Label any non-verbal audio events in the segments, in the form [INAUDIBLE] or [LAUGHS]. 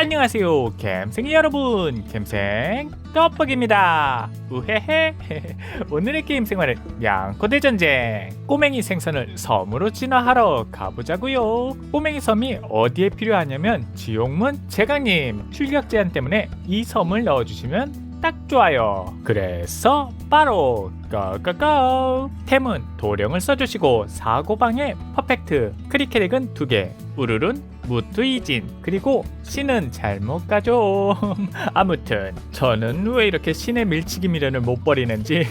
안녕하세요 갬생이 여러분. 갬생 떡볶입니다. 우헤헤. [LAUGHS] 오늘의 게임 생활은 양코 대 전쟁. 꼬맹이 생선을 섬으로 진화하러 가보자고요. 꼬맹이 섬이 어디에 필요하냐면 지옥문 제강님 출격 제한 때문에 이 섬을 넣어주시면 딱 좋아요. 그래서 바로 고고고 템은 도령을 써주시고 사고방에 퍼펙트 크리케렉은 2개 우르른 무트 이진 그리고 신은 잘못 가죠. [LAUGHS] 아무튼 저는 왜 이렇게 신의 밀치기 미련을 못 버리는지.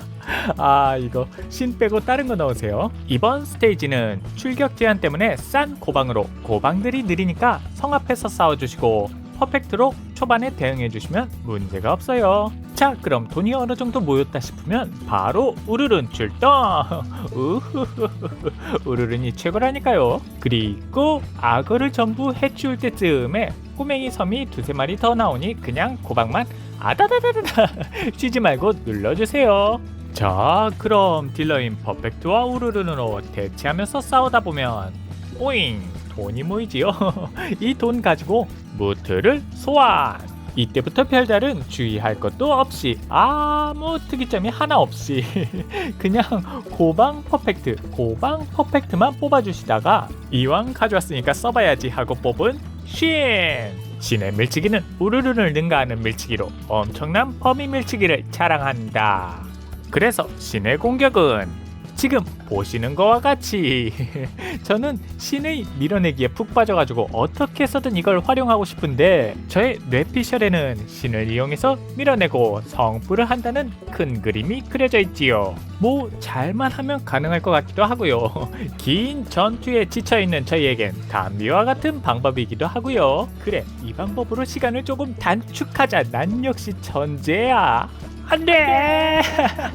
[LAUGHS] 아 이거 신 빼고 다른 거 넣으세요. 이번 스테이지는 출격 제한 때문에 싼 고방으로 고방들이 느리니까 성 앞에서 싸워주시고 퍼펙트로 초반에 대응해 주시면 문제가 없어요. 자 그럼 돈이 어느 정도 모였다 싶으면 바로 우르른 출동! [LAUGHS] 우르른이 최고라니까요. 그리고 악어를 전부 해치울 때쯤에 꼬맹이 섬이 두세 마리 더 나오니 그냥 고방만 아다다다다다 [LAUGHS] 쉬지 말고 눌러주세요. 자 그럼 딜러인 퍼펙트와 우르른으로 대치하면서 싸우다 보면 오잉 돈이 모이지요? [LAUGHS] 이 돈 가지고 무트를 소환. 이때부터 별다른 주의할 것도 없이 아무 특이점이 하나 없이. [LAUGHS] 그냥 고방 퍼펙트 고방 퍼펙트만 뽑아주시다가 이왕 가져왔으니까 써봐야지 하고 뽑은 쉰 신의 밀치기는 우르르를 능가하는 밀치기로 엄청난 범위 밀치기를 자랑한다. 그래서 신의 공격은 지금 보시는 거와 같이 [LAUGHS] 저는 신의 밀어내기에 푹 빠져가지고 어떻게 해서든 이걸 활용하고 싶은데 저의 뇌피셜에는 신을 이용해서 밀어내고 성불을 한다는 큰 그림이 그려져 있지요. 뭐 잘만 하면 가능할 것 같기도 하고요. [LAUGHS] 긴 전투에 지쳐 있는 저희에겐 감미와 같은 방법이기도 하고요. 그래 이 방법으로 시간을 조금 단축하자. 난 역시 천재야. 안돼.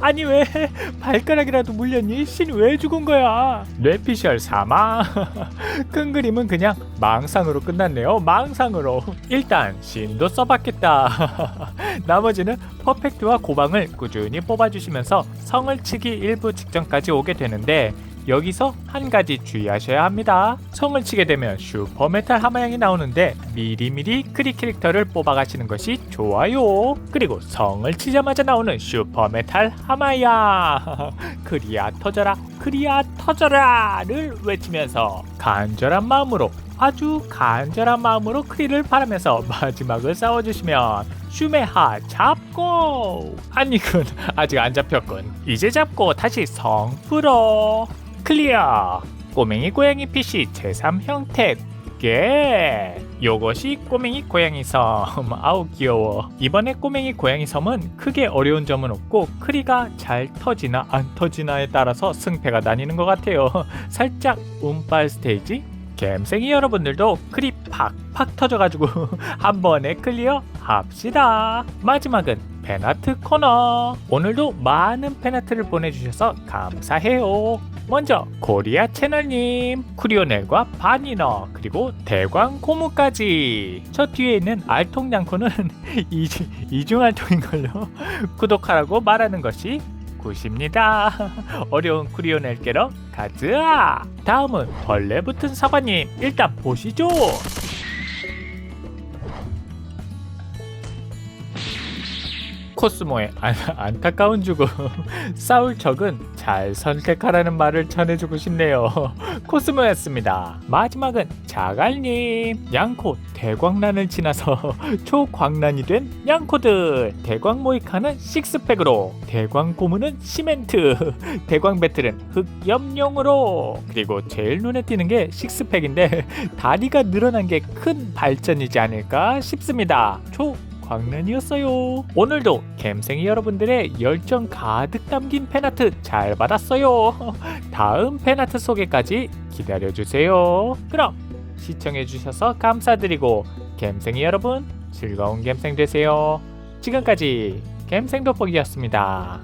아니 왜 발가락이라도 물렸니? 신 왜 죽은 거야? 뇌피셜 사망 큰 그림은 그냥 망상으로 끝났네요. 망상으로. 일단 신도 써봤겠다. 나머지는 퍼펙트와 고방을 꾸준히 뽑아주시면서 성을 치기 일부 직전까지 오게 되는데 여기서 한 가지 주의하셔야 합니다. 성을 치게 되면 슈퍼메탈 하마양이 나오는데 미리미리 크리 캐릭터를 뽑아가시는 것이 좋아요. 그리고 성을 치자마자 나오는 슈퍼메탈 하마양 [LAUGHS] 크리아 터져라 크리아 터져라를 외치면서 간절한 마음으로 아주 간절한 마음으로 크리를 바라면서 마지막을 싸워주시면 슈메하 잡고 아니군 아직 안 잡혔군 이제 잡고 다시 성 풀어 클리어. 꼬맹이 고양이 PC 제3 형태. 게 요것이 꼬맹이 고양이 섬. [LAUGHS] 아우 귀여워. 이번에 꼬맹이 고양이 섬은 크게 어려운 점은 없고 크리가 잘 터지나 안 터지나에 따라서 승패가 나뉘는 것 같아요. [LAUGHS] 살짝 운빨 스테이지? 갬생이 여러분들도 크리 팍팍 터져가지고 [LAUGHS] 한 번에 클리어 합시다. 마지막은 팬아트 코너. 오늘도 많은 팬아트를 보내주셔서 감사해요. 먼저 코리아 채널님 쿠리오넬과 바니너 그리고 대광 고무까지. 저 뒤에 있는 알통냥코는 [LAUGHS] 이중, 이중알통인걸요. [LAUGHS] 구독하라고 말하는 것이 굿입니다. [LAUGHS] 어려운 쿠리오넬께로 가즈아! 다음은 벌레 붙은 사과님 일단 보시죠 코스모의 안, 안타까운 죽음. [LAUGHS] 싸울 적은 잘 선택하라는 말을 전해주고 싶네요. [LAUGHS] 코스모였습니다. 마지막은 자갈님. 양코 대광란을 지나서 [LAUGHS] 초광란이 된 양코들. 대광 모이카는 식스팩으로 대광 고무는 시멘트. 대광 배틀은 흑염룡으로. 그리고 제일 눈에 띄는 게 식스팩인데 다리가 늘어난 게 큰 발전이지 않을까 싶습니다. 초 광란이었어요. 오늘도 갬생이 여러분들의 열정 가득 담긴 팬아트 잘 받았어요. [LAUGHS] 다음 팬아트 소개까지 기다려주세요. 그럼 시청해주셔서 감사드리고 갬생이 여러분 즐거운 갬생 되세요. 지금까지 갬생 돋보기였습니다.